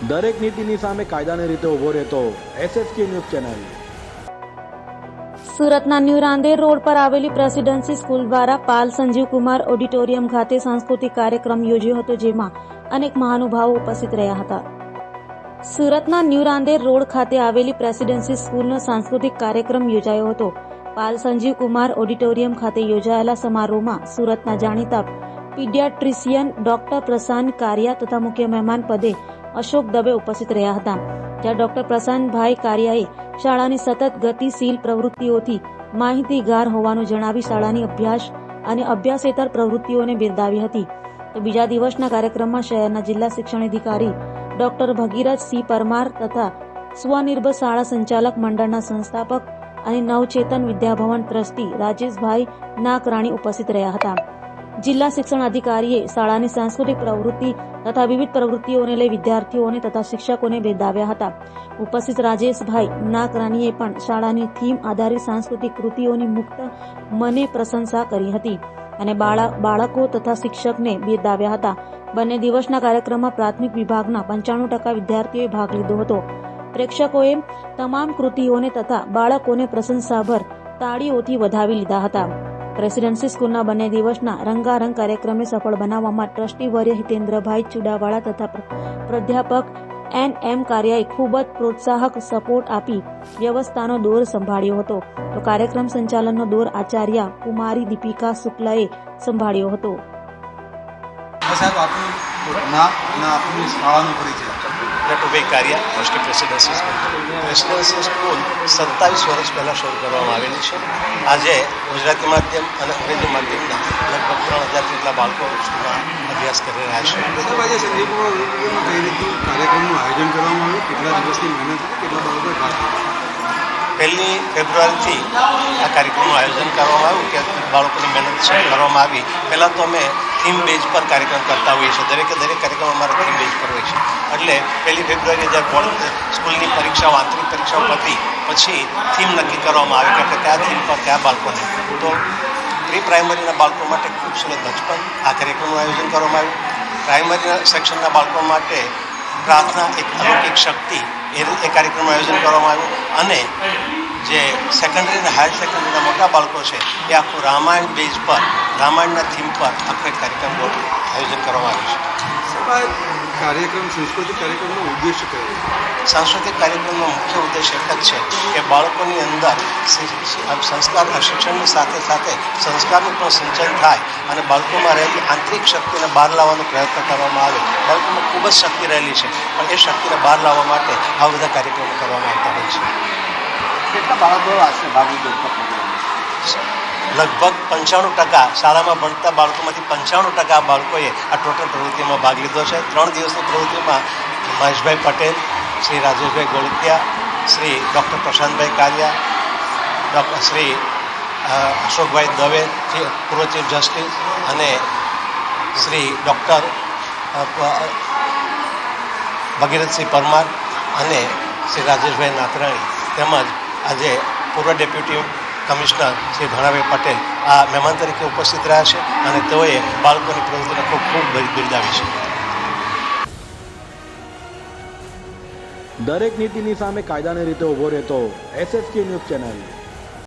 દરેક નીતિની સામે કાયદાની રીતે ઊભો રહેતો એસએસકે ન્યૂઝ ચેનલ. સુરતના ન્યૂ રાંદેર રોડ પર આવેલી પ્રેસિડેન્સી સ્કૂલ દ્વારા પાલ સંજીવ કુમાર ઓડિટોરિયમ ખાતે સાંસ્કૃતિક કાર્યક્રમ યોજ્યો હતો, જેમાં અનેક મહાનુભાવો ઉપસ્થિત રહ્યા હતા. સુરતના ન્યૂ રાંદેર રોડ ખાતે આવેલી પ્રેસિડેન્સી સ્કૂલનો સાંસ્કૃતિક કાર્યક્રમ યોજાયો હતો. પાલ સંજીવ કુમાર ઓડિટોરિયમ ખાતે યોજાયેલા સમારોહમાં સુરતના જાણીતા પીડિયાટ્રિશિયન ડોક્ટર પ્રશાંત કારિયા તથા મુખ્ય મહેમાન પદે અશોક દવે ઉપસ્થિત રહ્યા હતા. જ્યાં ડોક્ટર પ્રશાંતભાઈ કારિયાએ શાળાની સતત ગતિશીલ પ્રવૃત્તિઓથી માહિતીગાર હોવાનું જણાવી શાળાની અભ્યાસ અને અભ્યાસેતર પ્રવૃત્તિઓને બિરદાવી હતી. તો બીજા દિવસના કાર્યક્રમમાં શહેરના જિલ્લા શિક્ષણ અધિકારી ડોક્ટર ભગીરથસિંહ પરમાર તથા સ્વનિર્ભર શાળા સંચાલક મંડળના સંસ્થાપક અને નવચેતન વિદ્યાભવન ટ્રસ્ટી રાજેશભાઈ નાકરાણી ઉપસ્થિત રહ્યા હતા. જિલ્લા શિક્ષણ અધિકારીએ શાળાની સાંસ્કૃતિક પ્રવૃત્તિ તથા વિવિધ પ્રવૃત્તિઓને લઈ વિદ્યાર્થીઓને તથા શિક્ષકોને બિરદાવ્યા હતા. ઉપસ્થિત રાજેશભાઈ નાકરાણીએ પણ શાળાની થીમ આધારિત સાંસ્કૃતિક કૃતિઓની મુક્ત મને પ્રશંસા કરી હતી અને બાળા, બાળકો તથા શિક્ષકને બિરદાવ્યા હતા. બંને દિવસના કાર્યક્રમમાં પ્રાથમિક વિભાગના પંચાણું ટકા વિદ્યાર્થીઓએ ભાગ લીધો હતો. પ્રેક્ષકોએ તમામ કૃતિઓને તથા બાળકોને પ્રશંસાભર તાળીઓથી વધાવી લીધા હતા. પ્રેસિડેન્સી સ્કૂલના બંને દિવસના રંગારંગ કાર્યક્રમને સફળ બનાવવામાં ટ્રસ્ટી વર્ય હિતેન્દ્રભાઈ ચુડાવાળા તથા પ્રાધ્યાપક એન એમ કાર્યાએ ખૂબ જ પ્રોત્સાહક સપોર્ટ આપી વ્યવસ્થાનો દોર સંભાળ્યો હતો. તો કાર્યક્રમ સંચાલનનો દોર આચાર્ય કુમારી દીપિકા શુક્લાએ સંભાળ્યો હતો. સાહેબ, આપનું નામ અને આપની શાળાનો પરિચય. Natubhai Kariya trustee Presidency school Presidency school સત્તાવીસ વર્ષ પહેલાં શરૂ કરવામાં આવેલી છે આજે ગુજરાતી માધ્યમ અને અંગ્રેજી માધ્યમના લગભગ ત્રણ હજાર જેટલા બાળકો સ્કૂલમાં અભ્યાસ કરી રહ્યા છે કઈ કાર્યક્રમનું આયોજન કરવામાં આવ્યું કેટલા દિવસની મહેનત કેટલા બાળકોએ પહેલી ફેબ્રુઆરીથી આ કાર્યક્રમનું આયોજન કરવામાં આવ્યું કે બાળકોની મહેનત કરવામાં આવી. પહેલાં તો અમે થીમ બેઝ પર કાર્યક્રમ કરતા હોઈએ છીએ. દરેકે દરેક કાર્યક્રમ અમારા થીમ બેઝ પર હોય છે. એટલે પહેલી ફેબ્રુઆરીએ જ્યારે સ્કૂલની પરીક્ષાઓ, આંતરિક પરીક્ષાઓ પતી, પછી થીમ નક્કી કરવામાં આવી કે કયા થીમ પર કયા બાળકોને. તો પ્રી પ્રાઇમરીના બાળકો માટે ખૂબ સુરત બચપન આ કાર્યક્રમનું આયોજન કરવામાં આવ્યું. પ્રાઇમરીના સેક્શનના બાળકો માટે પ્રાર્થના એક અલૌકિક શક્તિ એ કાર્યક્રમનું આયોજન કરવામાં આવ્યું. અને જે સેકન્ડરી અને હાયર સેકન્ડરીના મોટા બાળકો છે, એ આખું રામાયણ બેઝ પર, રામાયણના થીમ પર આખો એક કાર્યક્રમ આયોજન કરવામાં આવ્યું છે. કાર્યક્રમ સાંસ્કૃતિક કાર્યક્રમનો ઉદ્દેશ કયો? છે સાંસ્કૃતિક કાર્યક્રમનો મુખ્ય ઉદ્દેશ એક જ છે કે બાળકોની અંદર શિ- શિ- સંસ્કાર શિક્ષણની સાથે સાથે સંસ્કારનું પણ સિંચન થાય અને બાળકોમાં રહેલી આંતરિક શક્તિને બહાર લાવવાનો પ્રયત્ન કરવામાં આવે. બાળકોમાં ખૂબ જ શક્તિ રહેલી છે પણ એ શક્તિને બહાર લાવવા માટે આ બધા કાર્યક્રમો કરવામાં આવતા હોય છે. કેટલા બાળકો આશરે ભાગ લીધો? લગભગ પંચાણું ટકા શાળામાં ભણતા બાળકોમાંથી પંચાણું ટકા બાળકોએ આ ટોટલ પ્રવૃત્તિમાં ભાગ લીધો છે. ત્રણ દિવસની પ્રવૃત્તિમાં મહેશભાઈ પટેલ, શ્રી રાજેશભાઈ ગોળકિયા શ્રી ડૉક્ટર પ્રશાંતભાઈ કાલિયા, ડૉક્ટર શ્રી અશોકભાઈ દવે પૂર્વ ચીફ જસ્ટિસ અને શ્રી ડૉક્ટર ભગીરથસિંહ પરમાર અને શ્રી રાજેશભાઈ નાથરાણી તેમજ આજે પૂર્વ ડેપ્યુટી કમિશનર શ્રી ભણાભાઈ પટેલ આ મહેમાન તરીકે ઉપસ્થિત રહ્યા છે અને તેઓએ બાળકોની પ્રવૃત્તિને ખૂબ ખૂબ બિરદાવી છે. દરેક નીતિની સામે કાયદાની રીતે ઊભો રહેતો એસએસકે ન્યૂઝ ચેનલ.